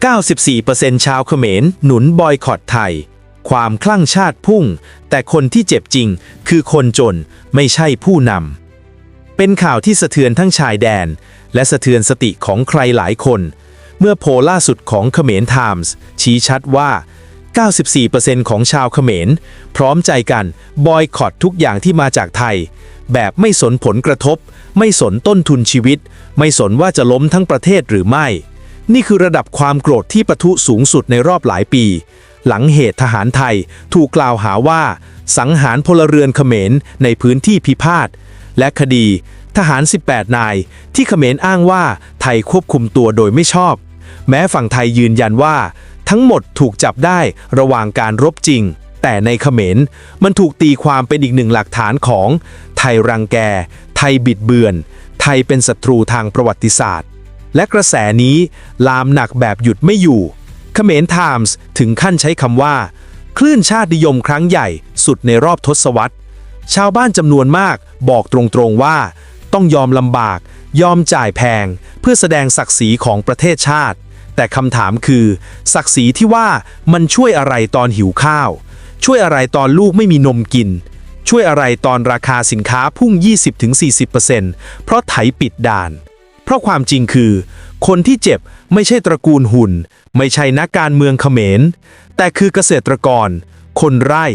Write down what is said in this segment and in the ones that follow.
94%ชาวเขมรหนุนบอยคอตไทย ความคลั่งชาติพุ่ง แต่คนที่เจ็บจริงคือคนจนไม่ใช่ผู้นำ เป็นข่าวที่สะเทือนทั้งชายแดน และสะเทือนสติของใครหลายคน เมื่อโพลล่าสุดของเขมรไทมส์ชี้ชัดว่า 94%ของชาวเขมร พร้อมใจกันบอยคอตทุกอย่างที่มาจากไทย แบบไม่สนผลกระทบ ไม่สนต้นทุนชีวิต ไม่สนว่าจะล้มทั้งประเทศหรือไม่ นี่คือระดับความโกรธที่ปะทุสูงสุดในรอบหลายปี หลังเหตุทหารไทยถูกกล่าวหาว่า สังหารพลเรือนเขมรในพื้นที่พิพาท และคดี ทหาร 18 นาย ที่เขมรอ้างว่าไทยควบคุมตัวโดยไม่ชอบ แม้ฝั่งไทยยืนยันว่า ทั้งหมดถูกจับได้ระหว่างการรบจริง แต่ในเขมรมันถูกตีความเป็นอีกหนึ่งหลักฐานของ ไทยรังแก ไทยบิดเบือน ไทยเป็นศัตรูทางประวัติศาสตร์ และกระแสนี้ลามหนักแบบหยุดไม่อยู่เขมรไทมส์ถึงขั้นใช้คำว่า คลื่นชาตินิยมครั้งใหญ่สุดในรอบทศวรรษ ชาวบ้านจำนวนมากบอกตรงๆว่า ต้องยอมลำบาก ยอมจ่ายแพง เพื่อแสดงศักดิ์ศรีของประเทศชาติ แต่คำถามคือ ศักดิ์ศรีที่ว่ามันช่วยอะไรตอนหิวข้าว ช่วยอะไรตอนลูกไม่มีนมกิน ช่วยอะไรตอนราคาสินค้าพุ่ง 20-40%เพราะไถปิดด่าน ราะความจริงคือ คนที่เจ็บไม่ใช่ตระกูลหุ่น ไม่ใช่นักการเมืองเขมร แต่คือเกษตรกร คนไร่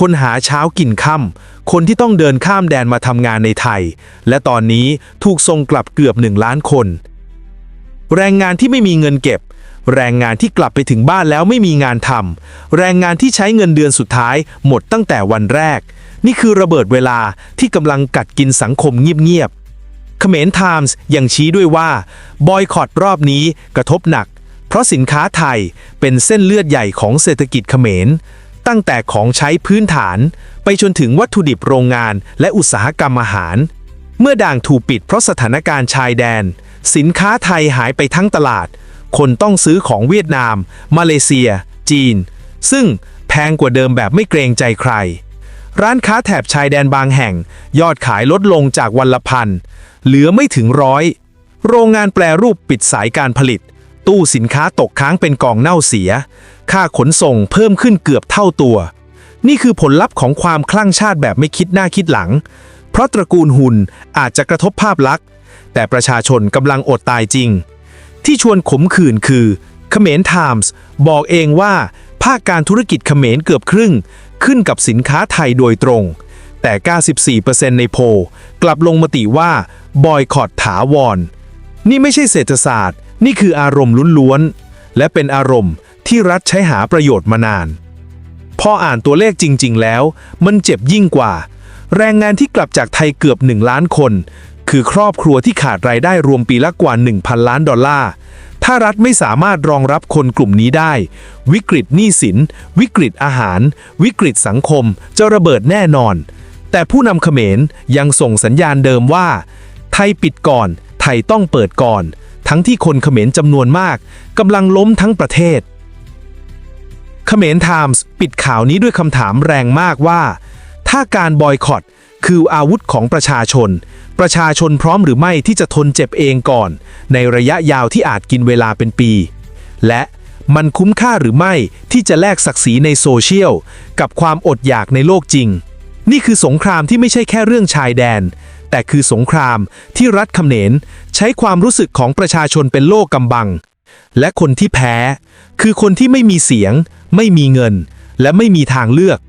คนหาเช้ากินค่ำคนที่ต้องเดินข้ามแดนมาทำงานในไทย และตอนนี้ถูกส่งกลับเกือบหนึ่งล้านคน แรงงานที่ไม่มีเงินเก็บ แรงงานที่กลับไปถึงบ้านแล้วไม่มีงานทำแรงงานที่ใช้เงินเดือนสุดท้าย หมดตั้งแต่วันแรก นี่คือระเบิดเวลาที่กำลังกัดกินสังคมเงียบ เขมรไทมส์ยังชี้ด้วยว่า บอยคอตรอบนี้กระทบหนัก เพราะสินค้าไทยเป็นเส้นเลือดใหญ่ของเศรษฐกิจเขมร ตั้งแต่ของใช้พื้นฐาน ไปจนถึงวัตถุดิบโรงงานและอุตสาหกรรมอาหาร เมื่อด่างถูกปิดเพราะสถานการณ์ชายแดน สินค้าไทยหายไปทั้งตลาด คนต้องซื้อของเวียดนาม มาเลเซีย จีน ซึ่งแพงกว่าเดิมแบบไม่เกรงใจใคร ร้านค้าแถบชายแดนบางแห่ง ยอดขายลดลงจากวันละพัน เหลือไม่ถึงร้อย โรงงานแปรรูปปิดสายการผลิต ตู้สินค้าตกค้างเป็นกองเน่าเสีย ค่าขนส่งเพิ่มขึ้นเกือบเท่าตัว นี่คือผลลัพธ์ของความคลั่งชาติแบบไม่คิดหน้าคิดหลัง เพราะตระกูลหุ่นอาจจะกระทบภาพลักษณ์ แต่ประชาชนกำลังอดตายจริง ที่ชวนขมขื่นคือเขมรไทมส์บอกเองว่าภาคการธุรกิจเขมรเกือบครึ่ง ขึ้นกับสินค้าไทยโดยตรง แต่ 94%ในโพลกลับลงมติว่าบอยคอตถาวร นี่ไม่ใช่เศรษฐศาสตร์ นี่คืออารมณ์ล้วนๆ และเป็นอารมณ์ที่รัฐใช้หาประโยชน์มานาน พออ่านตัวเลขจริง ๆ แล้ว มันเจ็บยิ่งกว่า แรงงานที่กลับจากไทยเกือบ 1 ล้านคน คือครอบครัวที่ขาดรายได้รวมปีละกว่า 1,000 ล้านดอลลาร์ ถ้ารัฐไม่สามารถรองรับคนกลุ่มนี้ได้ วิกฤตหนี้สิน วิกฤตอาหาร วิกฤตสังคม จะระเบิดแน่นอน แต่ผู้นำเขมรยังส่งสัญญาณเดิมว่า ไทยปิดก่อน ไทยต้องเปิดก่อน ทั้งที่คนเขมรจำนวนมากกำลังล้มทั้งประเทศ เขมรไทมส์ปิดข่าวนี้ด้วยคำถามแรงมากว่า ถ้าการบอยคอต คืออาวุธของประชาชน ประชาชนพร้อมหรือไม่ที่จะทนเจ็บเองก่อน ในระยะยาวที่อาจกินเวลาเป็นปี และมันคุ้มค่าหรือไม่ที่จะแลกศักดิ์ศรีในโซเชียล กับความอดอยากในโลกจริง นี่คือสงครามที่ไม่ใช่แค่เรื่องชายแดน แต่คือสงครามที่รัฐเขมรใช้ความรู้สึกของประชาชนเป็นโลกกำบัง และคนที่แพ้ คือคนที่ไม่มีเสียง ไม่มีเงิน และไม่มีทางเลือก